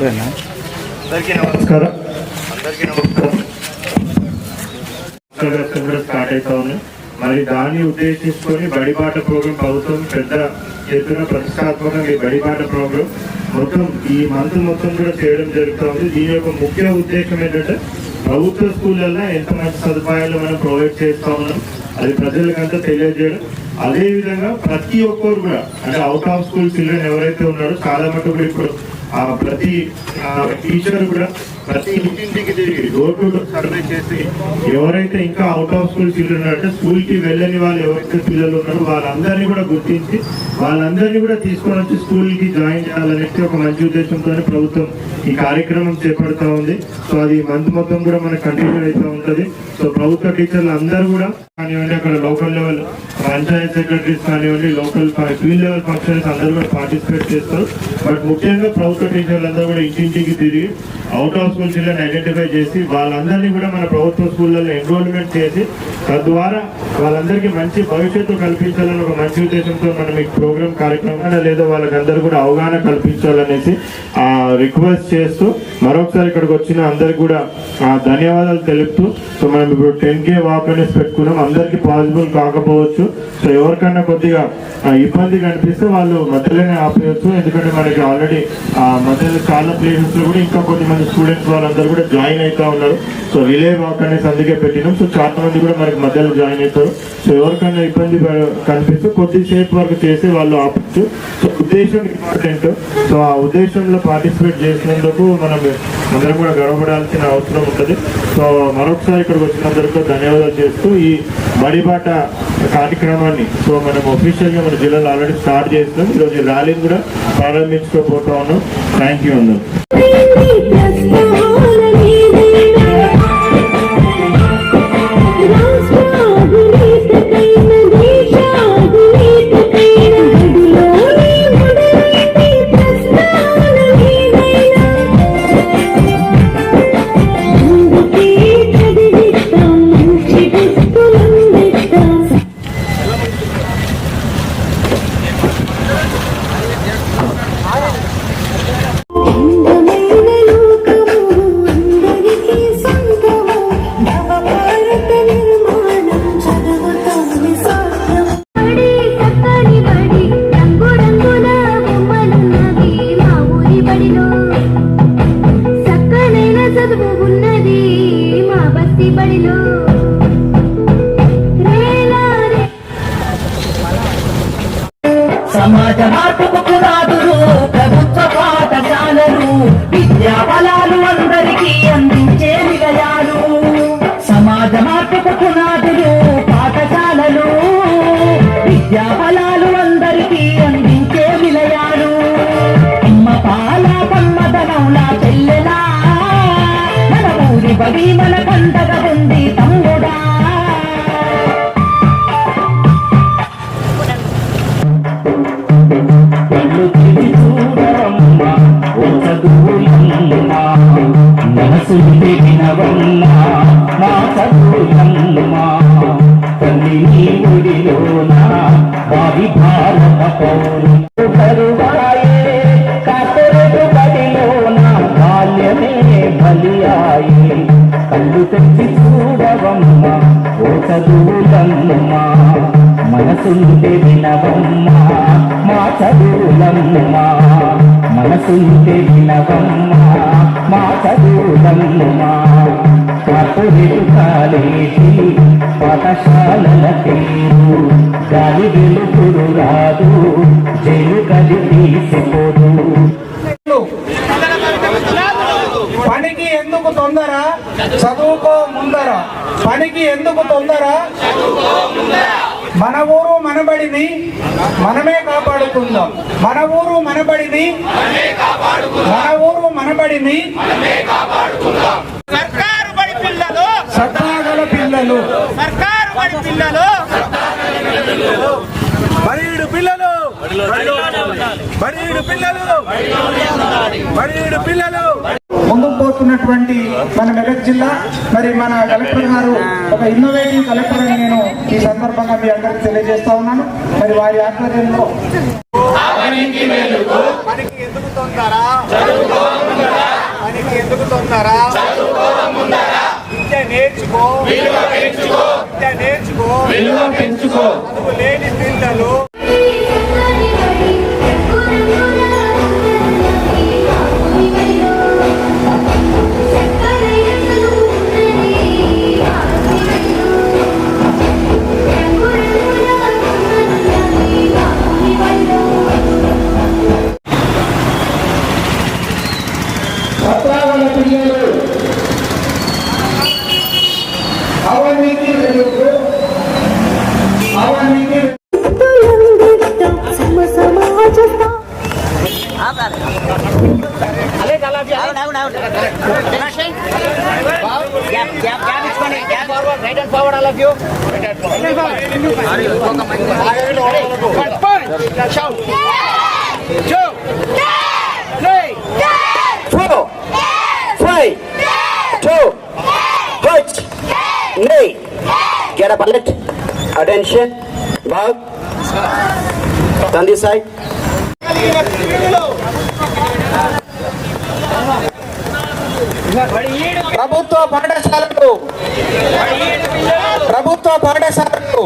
అందరికీ నమస్కారం. అందరికీ నమస్కారం. స్టార్ట్ అవుతా ఉంది మరి దాన్ని ఉద్దేశించుకొని బడిబాట ప్రోగ్రాం ప్రభుత్వం పెద్ద ఎత్తున ప్రతిష్టాత్మకంగా ఈ బడిబాట ప్రోగ్రాం మొత్తం ఈ మంత్ మొత్తం కూడా చేయడం జరుగుతుంది. దీని యొక్క ముఖ్య ఉద్దేశం ఏంటంటే ప్రభుత్వ స్కూళ్ళల్లో ఎంత మంచి సదుపాయాలు మనం ప్రొవైడ్ చేస్తా ఉన్నాం అది ప్రజలకంతా తెలియజేయడం. అదే విధంగా ప్రతి ఒక్కరు కూడా అంటే అవుట్ ఆఫ్ స్కూల్ చిల్డ్రన్ ఎవరైతే ఉన్నారో చాలా మటుకు ఇప్పుడు ప్రతి టీచర్ కూడా ప్రతి ఇంటింటికి తిరిగి డోర్ టు డోర్ సర్వే చేసి ఎవరైతే ఇంకా అవుట్ ఆఫ్ స్కూల్ చిల్డ్రన్ అంటే స్కూల్కి వెళ్ళని వాళ్ళు ఎవరైతే పిల్లలు ఉన్నారో వాళ్ళందరినీ కూడా గుర్తించి వాళ్ళందరినీ కూడా తీసుకొని వచ్చి స్కూల్కి జాయిన్ చేయాలనేసి ఒక మంచి ఉద్దేశంతో ప్రభుత్వం ఈ కార్యక్రమం చేపడుతూ ఉంది. సో అది మంత్ మొత్తం కూడా మనకు కంటిన్యూ అవుతూ ఉంటది. సో ప్రభుత్వ టీచర్లు అందరూ కూడా కానివ్వండి అక్కడ లోకల్ లెవెల్ పంచాయత్ సెక్రటరీస్ కానివ్వండి లోకల్ ఫీల్డ్ లెవెల్ ఫంక్షన్స్ అందరూ కూడా పార్టిసిపేట్ చేస్తారు. బట్ ముఖ్యంగా ప్రభుత్వ టీచర్లందరూ కూడా ఇంటింటికి తిరిగి out of school children identify చేసి వాళ్ళందరినీ కూడా మన ప్రభుత్వ స్కూళ్ళలో ఎన్రోల్మెంట్ చేసి తద్వారా వాళ్ళందరికీ మంచి భవిష్యత్తు కల్పించాలని ఒక మంచి ఉద్దేశంతో మనం ఈ ప్రోగ్రామ్ కార్యక్రమం లేదా వాళ్ళకందరూ కూడా అవగాహన కల్పించాలనేసి ఆ రిక్వెస్ట్ చేస్తూ మరొకసారి ఇక్కడికి వచ్చిన అందరికి కూడా ధన్యవాదాలు తెలుపుతూ సో మనం ఇప్పుడు టెన్ కే వాక్ అనేసి పెట్టుకున్నాం. అందరికీ పాసిబుల్ కాకపోవచ్చు. సో ఎవరికన్నా కొద్దిగా ఇబ్బంది కనిపిస్తే వాళ్ళు మధ్యలోనే ఆపేయచ్చు. ఎందుకంటే మనకి ఆల్రెడీ ఆ మధ్యలో చాలా ప్లేసెస్లో కూడా ఇంకా కొంతమంది స్టూడెంట్స్ వాళ్ళందరూ కూడా జాయిన్ అవుతా ఉన్నారు. సో రిలే వాక్ అనేసి అందుకే పెట్టినాం. సో చాలా మంది కూడా మనకి మధ్యలో జాయిన్ అవుతారు సో ఎవరికన్నా ఇబ్బంది కనిపిస్తే కొద్దిసేపు వరకు చేసి వాళ్ళు ఆపచ్చు. సో ఉద్దేశం ఇంపార్టెంట్ సో ఆ ఉద్దేశంలో పార్టిసిపేట్ చేసినందుకు మనం అందరం కూడా గర్వపడాల్సిన అవసరం ఉంటుంది. సో మరొకసారి ఇక్కడికి వచ్చినందరికీ ధన్యవాదాలు చేస్తూ ఈ బడిబాట కార్యక్రమాన్ని సో మనం ఒఫీషియల్గా మన జిల్లాలో ఆల్రెడీ స్టార్ట్ చేస్తున్నాం. ఈరోజు ర్యాలీని కూడా ప్రారంభించుకోబోతా ఉన్నాం. థ్యాంక్ యూ అందరూ. బడిలో. సమాజ మార్పుకు పునాదులు ప్రభుత్వ పాఠశాలలు విద్యా బలా కళ్ళు తెచ్చి చూడవమ్మా ఓ చదువులమ్మా మనసుంటే వినవమ్మా మా చదువులమ్మా మనసుంటే వినవమ్మా మా చదువులమ్మా కార్పొరేట్ కాలేజీ పాఠశాలల పేరు గాలి వెలుతురు రాదు జైలు గది తీసిపోదు పనికి ఎందుకు తొందర చదువుకో ముందర పనికి ఎందుకు తొందర మన ఊరు మనబడిని మనమే కాపాడుకుందాం మన ఊరు మనబడిని మన ఊరు మనబడిని సర్కారు సత్తాగల పిల్లలు. సర్కారు బడి పిల్లలు. బరీడు పిల్లలు. బరీడు పిల్లలు. బరీడు పిల్లలు. ముందుకు పోతున్నటువంటి మన మెదక్ జిల్లా మరి మన కలెక్టర్ గారు ఒక ఇన్నోవేటివ్ కలెక్టర్ అని నేను ఈ సందర్భంగా మీ అందరికి తెలియజేస్తా ఉన్నాను. మరి వారి ఆధ్వర్యంలో పనికి ఎందుకు తొందర? బడికి ఎందుకు తొందరా? నేర్చుకో విద్య నేర్చుకో విలువ పెంచుకో. లేని పిల్లలు you. Shout. Get up a little. Attention. Bow. Turn this side. ప్రభుత్వ పాఠశాలలు ప్రభుత్వ పాఠశాలలు